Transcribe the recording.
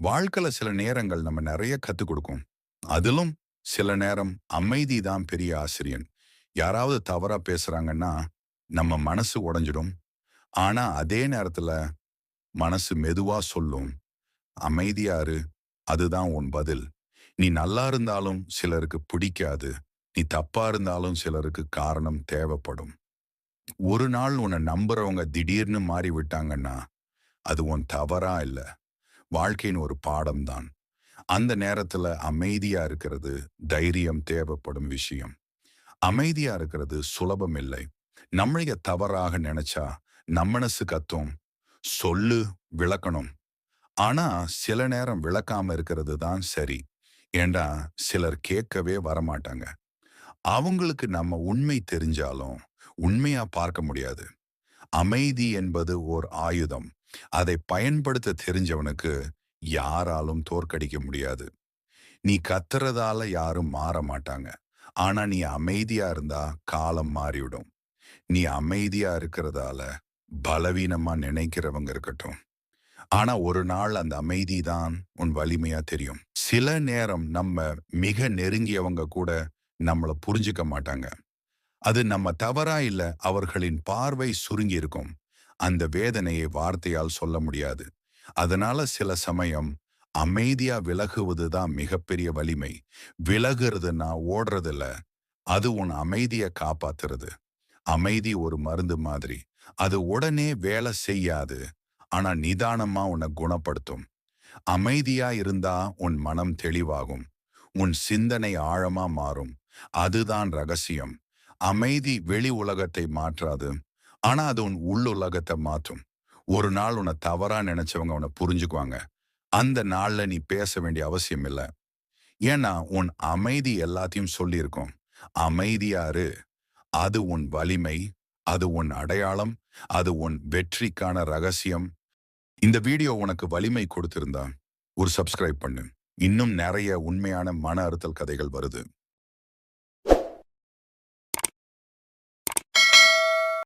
வாழ்க்கையில் சில நேரங்கள் நம்ம நிறைய கற்றுக் கொடுக்கும். அதிலும் சில நேரம் அமைதி தான் பெரிய ஆசிரியன். யாராவது தவறா பேசுறாங்கன்னா நம்ம மனசு உடைஞ்சிடும். ஆனா அதே நேரத்துல மனசு மெதுவா சொல்லும். அமைதியாரு அதுதான் உன் பதில். நீ நல்லா இருந்தாலும் சிலருக்கு பிடிக்காது. நீ தப்பா இருந்தாலும் சிலருக்கு காரணம் தேவைப்படும். ஒரு நாள் உன்னை நம்புறவங்க திடீர்னு மாறி விட்டாங்கன்னா அது உன் தவறா இல்ல. வாழ்க்கையின் ஒரு பாடம் தான் அந்த நேரத்துல அமைதியா இருக்கிறது தைரியம் தேவைப்படும் விஷயம். அமைதியா இருக்கிறது சுலபம் இல்லை. நம்மளைய தவறாக நினைச்சா நம்மனசு கத்தும். சொல்லு விளக்கணும். ஆனா சில நேரம் விளக்காம இருக்கிறது தான் சரி. ஏண்டா சிலர் கேட்கவே வரமாட்டாங்க. அவங்களுக்கு நம்ம உண்மை தெரிஞ்சாலும் உண்மையா பார்க்க முடியாது. அமைதி என்பது ஓர் ஆயுதம். அதை பயன்படுத்த தெரிஞ்சவனுக்கு யாராலும் தோற்கடிக்க முடியாது. நீ கத்துறதால யாரும் மாற மாட்டாங்க. ஆனா நீ அமைதியா இருந்தா காலம் மாறிவிடும். நீ அமைதியா இருக்கிறதால பலவீனமா நினைக்கிறவங்க இருக்கட்டும். ஆனா ஒரு நாள் அந்த அமைதி தான் உன் வலிமையா தெரியும். சில நேரம் நம்ம மிக நெருங்கியவங்க கூட நம்மள புரிஞ்சுக்க மாட்டாங்க. அது நம்ம தவறா இல்ல அவர்களின் பார்வை சுருங்கி இருக்கும். அந்த வேதனையை வார்த்தையால் சொல்ல முடியாது. அதனால சில சமயம் அமைதியா விலகுவது தான் மிகப்பெரிய வலிமை. விலகுறதுன்னா ஓடுறதில்ல. அது உன் அமைதியை காப்பாத்துறது. அமைதி ஒரு மருந்து மாதிரி. அது உடனே வேலை செய்யாது. ஆனா நிதானமா உன்னை குணப்படுத்தும். அமைதியா இருந்தா உன் மனம் தெளிவாகும். உன் சிந்தனை ஆழமா மாறும். அதுதான் ரகசியம். அமைதி வெளி உலகத்தை மாற்றாது. ஆனா அது உன் உள்ளுலகத்தை மாற்றும் ஒரு நாள் உன்னை தவறா நினைச்சவங்க உன்னை புரிஞ்சுக்குவாங்க. அந்த நாள்ல நீ பேச வேண்டிய அவசியம் இல்லை. ஏன்னா உன் அமைதி எல்லாத்தையும் சொல்லியிருக்கும். அமைதியாரு அது உன் வலிமை அது உன் அடையாளம் அது உன் வெற்றிக்கான ரகசியம். இந்த வீடியோ உனக்கு வலிமை கொடுத்திருந்தா ஒரு சப்ஸ்கிரைப் பண்ணு. இன்னும் நிறைய உண்மையான மன அறுத்தல் கதைகள் வருது.